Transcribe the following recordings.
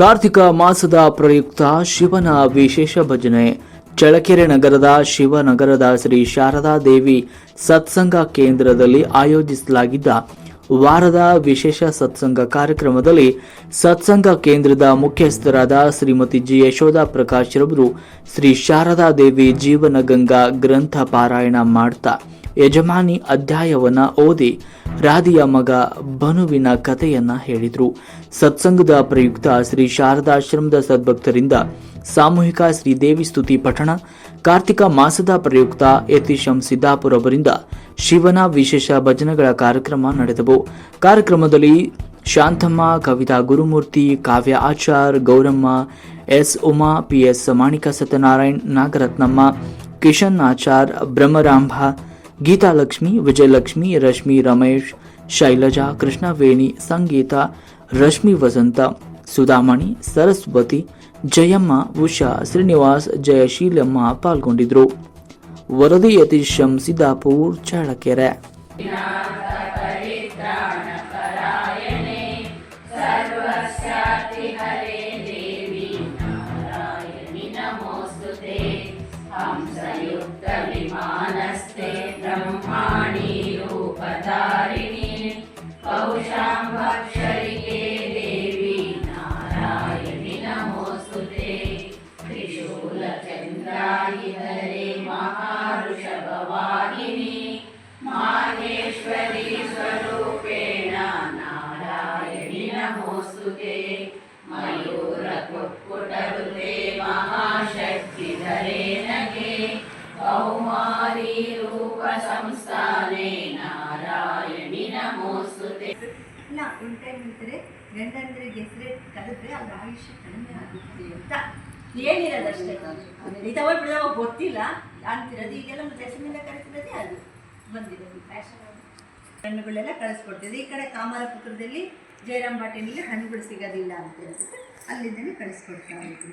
ಕಾರ್ತಿಕ ಮಾಸದ ಪ್ರಯುಕ್ತ ಶಿವನ ವಿಶೇಷ ಭಜನೆ. ಚಳಕೆರೆ ನಗರದ ಶಿವನಗರದ ಶ್ರೀ ಶಾರದಾ ದೇವಿ ಸತ್ಸಂಗ ಕೇಂದ್ರದಲ್ಲಿ ಆಯೋಜಿಸಲಾಗಿದ್ದ ವಾರದ ವಿಶೇಷ ಸತ್ಸಂಗ ಕಾರ್ಯಕ್ರಮದಲ್ಲಿ ಸತ್ಸಂಗ ಕೇಂದ್ರದ ಮುಖ್ಯಸ್ಥರಾದ ಶ್ರೀಮತಿ ಜಿ ಯಶೋಧ ಪ್ರಕಾಶ್ ರವರು ಶ್ರೀ ಶಾರದಾ ದೇವಿ ಜೀವನ ಗಂಗಾ ಗ್ರಂಥ ಪಾರಾಯಣ ಮಾಡ್ತಾ ಯಜಮಾನಿ ಅಧ್ಯಾಯವನ್ನ ಓದಿ ರಾಧಿಯ ಮಗ ಬನುವಿನ ಕಥೆಯನ್ನ ಹೇಳಿದ್ರು. ಸತ್ಸಂಗದ ಪ್ರಯುಕ್ತ ಶ್ರೀ ಶಾರದಾಶ್ರಮದ ಸದ್ಭಕ್ತರಿಂದ ಸಾಮೂಹಿಕ ಶ್ರೀ ದೇವಿ ಸ್ತುತಿ ಪಠಣ, ಕಾರ್ತಿಕ ಮಾಸದ ಪ್ರಯುಕ್ತ ಯತೀಶಂ ಸಿದ್ದಾಪುರ ಅವರಿಂದ ಶಿವನ ವಿಶೇಷ ಭಜನೆಗಳ ಕಾರ್ಯಕ್ರಮ ನಡೆದವು. ಕಾರ್ಯಕ್ರಮದಲ್ಲಿ ಶಾಂತಮ್ಮ, ಕವಿತಾ ಗುರುಮೂರ್ತಿ, ಕಾವ್ಯ ಆಚಾರ್, ಗೌರಮ್ಮ, ಎಸ್ ಉಮಾ ಪಿಎಸ್ ಮಾಣಿಕ ಸತ್ಯನಾರಾಯಣ್ ನಾಗರತ್ನಮ್ಮ, ಕಿಶನ್ ಆಚಾರ್, ಬ್ರಹ್ಮರಾಂಭ ગીતાલક્ષ્મી વિજયલક્ષ્મી રશ્મિ રમેશ શૈલજા કૃષ્ણવેણી સંગીતા રશ્મિ વસંતા ಸುಧಾಮಣಿ ಸರಸ್ವತಿ ಜಯಮ್ಮ ಉಷಾ ಶ್ರೀನಿವಾಸ್ ಜಯಶೀಲಮ್ಮ ಪಾಲ್ಗೊಂಡಿದ್ದರು ವರದಿ ಯತೀಶ್ ಶಂಸಿದಾಪುರ್ ಚಾಳಕೆರೆ ಹೇಳ್ತಾರೆ ಗೆಸ್ರೆ ಹೆಸರೇ ಕರೆದ್ರೆ ಅವ್ರ ಆಯುಷ್ಯ ಕಡಿಮೆ ಆಗುತ್ತೆ ಅಂತ. ಹೇಳಿರೋದಷ್ಟೇ ಇದಾವ ಬಿಡವ ಗೊತ್ತಿಲ್ಲ ಅಂತಿರೋದು. ಈಗೆಲ್ಲ ಹೆಸರಿನಿಂದ ಕರೆಸಿರೋದೇ ಅದು. ಬಂದಿರೋದು ಫ್ಯಾಷನ್ ಹಣ್ಣುಗಳೆಲ್ಲ ಕಳಿಸ್ಕೊಡ್ತೀವಿ. ಈ ಕಡೆ ಕಾಮರಪುತ್ರದಲ್ಲಿ ಜಯರಾಮ್ ಬಾಟಿನಲ್ಲಿ ಹಣ್ಣುಗಳು ಸಿಗೋದಿಲ್ಲ ಅಂತ ಹೇಳ್ಬಿಟ್ಟು ಅಲ್ಲಿಂದನೇ ಕಳಿಸ್ಕೊಡ್ತಾ ಇದ್ರು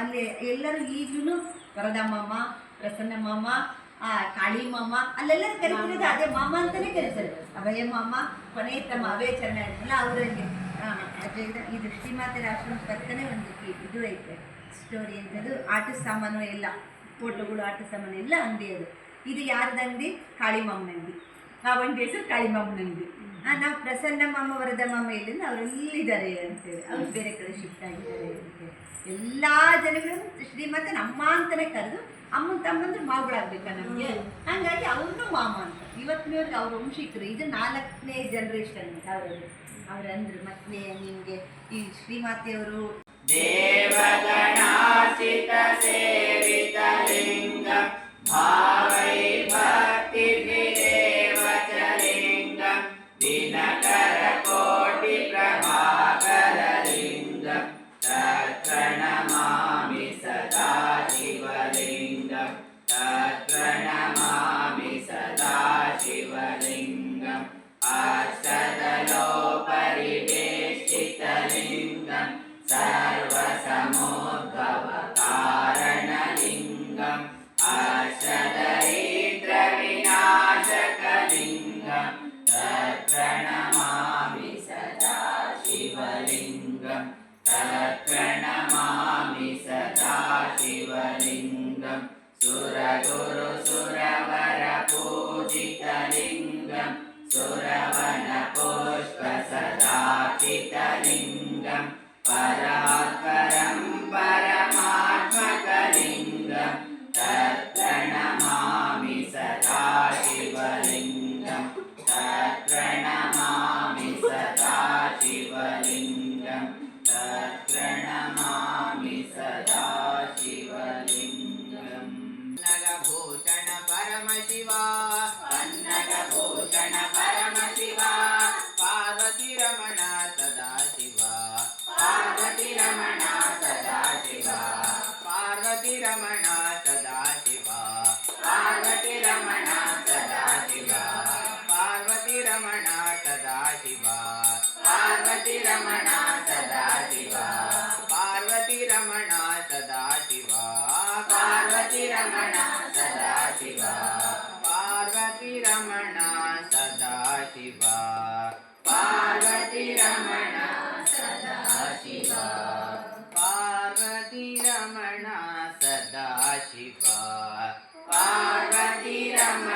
ಅಲ್ಲಿ ಎಲ್ಲರೂ ಈಗಲೂ ವರದಾ ಮಾಮ ಪ್ರಸನ್ನ ಮಾಮ ಆ ಕಾಳಿ ಮಾಮ ಅಲ್ಲೆಲ್ಲ ಕರಿತಿರೋದು ಅದೇ ಮಾಮ ಅಂತಲೇ ಕರೀತಾರೆ. ಅಭಯ ಮಾಮ ಕೊನೆ ತಮ್ಮ ಅವೇ ಚೆನ್ನಾಗಿರಲ್ಲ ಅವರಲ್ಲಿ ಅಜಯ್ ಇದು ಶ್ರೀಮಾತೆ ಆಶ್ರಮ ಪಕ್ಕನೇ ಒಂದು ಇದು ಐತೆ. ಸ್ಟೋರಿ ಅಂತದ್ದು ಆಟ ಸಾಮಾನು ಎಲ್ಲ ಫೋಟೋಗಳು ಆಟ ಸಾಮಾನು ಎಲ್ಲ ಅಂಗಡಿ ಅದು. ಇದು ಯಾರ್ದು ಅಂಗಡಿ? ಕಾಳಿ ಮಾಮನ ಅಂಗಡಿ. ಆ ಒಂದು ಹೆಸರು ಅಂಗಡಿ. ಆ ನಾವು ಪ್ರಸನ್ನಮ್ಮ ವರದಮ್ಮ ಮೇಲಿಂದ ಅವರು ಇಲ್ಲಿದ್ದಾರೆ ಅಂತೇಳಿ. ಅವ್ರು ಬೇರೆ ಕಡೆ ಶಿಫ್ಟ್ ಆಗಿದ್ದಾರೆ ಅಂತೇಳಿ. ಎಲ್ಲ ಜನಗಳು ಶ್ರೀಮಂತ ನಮ್ಮ ಅಂತಲೇ ಕರೆದು ಅಮ್ಮನ ತಮ್ಮಂದ್ರೆ ಮಾವುಗಳಾಗ್ಬೇಕಾ ನಮಗೆ. ಹಾಗಾಗಿ ಅವ್ರನ್ನೂ ಮಾಮ ಅಂತ. ಇವತ್ತಿನವ್ರಿಗೆ ಅವ್ರ ವಂಶಿಕರು. ಇದು ನಾಲ್ಕನೇ ಜನ್ರೇಷನ್ ಅವರು. ಅವರಂದ್ರೆ ಮತ್ತೆ ನಿಮಗೆ ಈ ಶ್ರೀಮಾತೆಯವರು ದೇವಗಣಾಸಿತ ಸೇವಿತ ಲಿಂಗ ಭಾವೈ ಭಕ್ತ Surah ಪಾರ್ವತಿ ರಮಣ ಸದಾ ಶಿವ ಪಾರ್ವತಿ ರಮಣ ಸದಾ ಶಿವ ಪಾರ್ವತಿ ರಮಣ ಸದಾ ಶಿವ ಪಾರ್ವತಿ ರಮಣ ಸದಾ ಶಿವ ಪಾರ್ವತಿ ರಮಣ ಸದಾ ಶಿವ ಪಾರ್ವತಿ ರಮಣ ಸದಾ ಶಿವ ಪಾರ್ವತಿ ರಮಣ Yeah.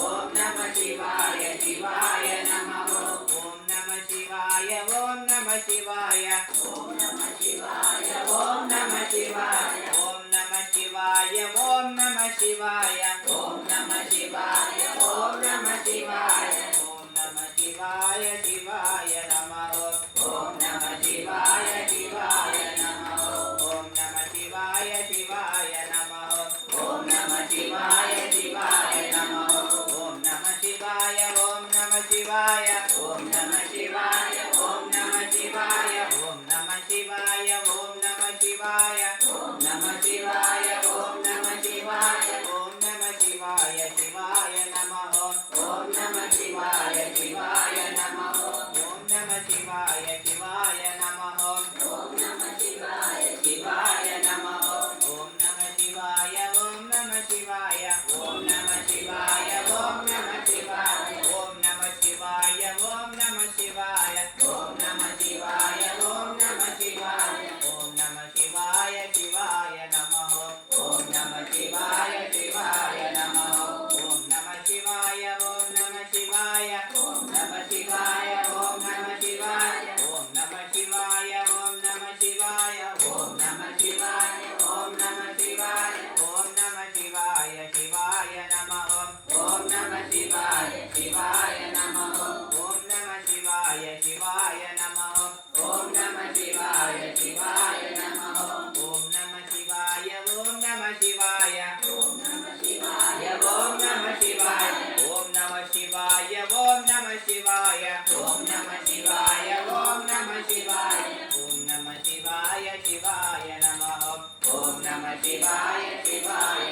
ఓం నమ శివాయ శివాయ నమ ఓం నమ శివాయ ఓం నమ శివాయ ఓం నమ శివాయ ఓం నమ శివాయ ఓం నమ శివాయ ఓం నమ శివాయ ఓం నమ శివాయ ఓం శివాయ శివాయ శివాయ ఓం నమ శివాయ. Namah Shivaya Shivaya